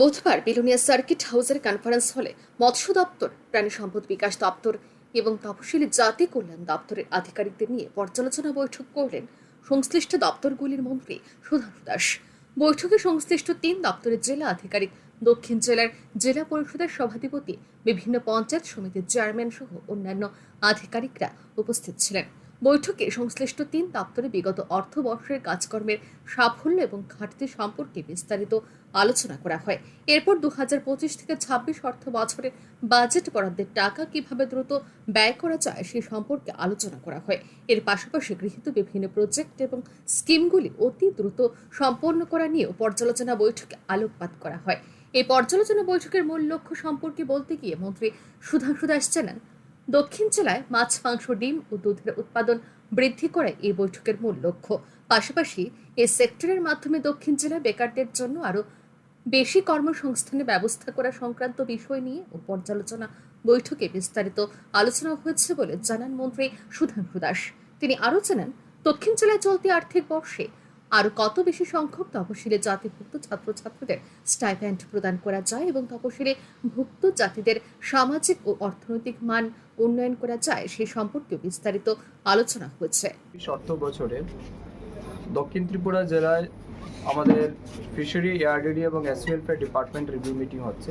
বুধবার বিলোনিয়া সার্কিট হাউসের কনফারেন্স হলে মৎস্য দপ্তর, প্রাণী সম্পদ বিকাশ দপ্তর এবং তপশিলি জাতি কল্যাণ দপ্তরের আধিকারিকদের নিয়ে পর্যালোচনা বৈঠক করলেন সংশ্লিষ্ট দপ্তরগুলির মন্ত্রী সুধাংশু দাস। বৈঠকে সংশ্লিষ্ট তিন দপ্তরের জেলা আধিকারিক, দক্ষিণ জেলার জেলা পরিষদের সভাধিপতি, বিভিন্ন পঞ্চায়েত সমিতির চেয়ারম্যান সহ অন্যান্য আধিকারিকরা উপস্থিত ছিলেন। বৈঠকে সংশ্লিষ্ট তিন দপ্তরে বিগত অর্থবর্ষের কাজকর্মের সাফল্য এবং ঘাটতি সম্পর্কে বিস্তারিত আলোচনা করা হয়। এরপর দু থেকে ছাব্বিশ অর্থ বছরের বাজেট বরাদ্দের টাকা কীভাবে দ্রুত ব্যয় করা যায় সে সম্পর্কে আলোচনা করা হয়। এর পাশাপাশি গৃহীত বিভিন্ন প্রজেক্ট এবং স্কিমগুলি অতি দ্রুত সম্পন্ন করা নিয়েও পর্যালোচনা বৈঠকে আলোকপাত করা হয়। এই পর্যালোচনা বৈঠকের মূল লক্ষ্য সম্পর্কে বলতে গিয়ে মন্ত্রী সুধাংশু দাস জানান দক্ষিণ জেলায় মাছ, মাংস, ডিম ও দুধের উৎপাদন বৃদ্ধি করা এই বৈঠকের মূল লক্ষ্য। পাশাপাশি এ সেক্টরের মাধ্যমে দক্ষিণ জেলায় বেকারদের জন্য আরও বেশি কর্মসংস্থানের ব্যবস্থা করা সংক্রান্ত বিষয় নিয়ে ও পর্যালোচনা বৈঠকে বিস্তারিত আলোচনা হয়েছে বলে জানান মন্ত্রী সুধাংশু দাস। তিনি আরও জানান, দক্ষিণ জেলায় চলতি আর্থিক বর্ষে আরও কত বেশি সংখ্যক তপশিলি জাতিভুক্ত ছাত্রছাত্রীদের স্টাইপ্যান্ড প্রদান করা যায় এবং তপশিলি ভুক্ত জাতিদের সামাজিক ও অর্থনৈতিক মান উন্নয়ন করা যায়, সে সম্পর্কে বিস্তারিত আলোচনা হয়েছে। অর্থ বছরে দক্ষিণ ত্রিপুরা জেলায় আমাদের ফিশারি এয়ারডেডি এবং S welfare department review meeting হচ্ছে।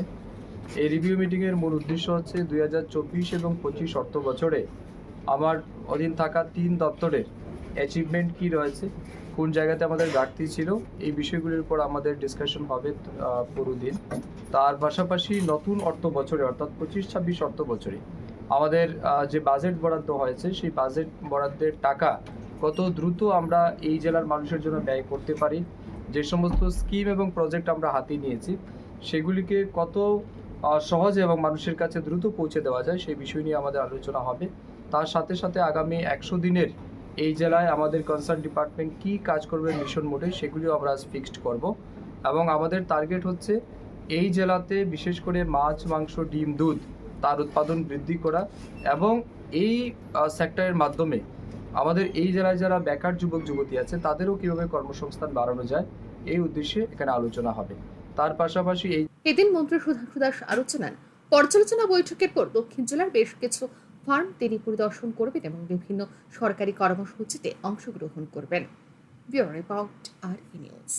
এই রিভিউ মিটিংয়ের মূল উদ্দেশ্য হচ্ছে দুই হাজার চব্বিশ এবং পঁচিশ অর্থ বছরে আমার অধীন থাকা তিন দপ্তরের অ্যাচিভমেন্ট কী রয়েছে? কোন জায়গাতে আমাদের ঘাটতি ছিল? এই বিষয়গুলির উপর আমাদের ডিসকাশন হবে পুরো দিন তার পাশাপাশি নতুন অর্থ বছরে, অর্থাৎ পঁচিশ, ছাব্বিশ অর্থ বছরে, আমাদের যে বাজেট বরাদ্দ হয়েছে, সেই বাজেট বরাদ্দের টাকা কত দ্রুত আমরা এই জেলার মানুষের জন্য ব্যয় করতে পারি? যে সমস্ত স্কিম এবং প্রজেক্ট আমরা হাতে নিয়েছি, সেগুলিকে কত সহজে এবং মানুষের কাছে দ্রুত পৌঁছে দেওয়া যায়, সেই বিষয় নিয়ে আমাদের আলোচনা হবে। তার সাথে সাথে আগামী একশো দিনের এই জেলায় আমাদের কনসার্ন ডিপার্টমেন্ট কি কাজ করবে মিশন মোডে, সেগুলিও আমরা আজ ফিক্সড করব। এবং আমাদের টার্গেট হচ্ছে এই জেলাতে বিশেষ করে মাছ, মাংস, ডিম, দুধ, তার উৎপাদন বৃদ্ধি করা এবং এই সেক্টরের মাধ্যমে আমাদের এই জেলায় যারা বেকার যুবক, যুবতী আছে, তাদেরও কীভাবে কর্মসংস্থান বাড়ানো যায়, এই উদ্দেশ্যে এখানে আলোচনা হবে। তার পাশাপাশি এই এদিন মন্ত্রী সুধাংশু দাস জানান পর্যালোচনা বৈঠকের পর দক্ষিণ জেলার বেশ কিছু ফার্ম তিনি পরিদর্শন করবেন এবং বিভিন্ন সরকারি কর্মসূচিতে অংশগ্রহণ করবেন। ব্যুরো রিপোর্ট আর নিউজ।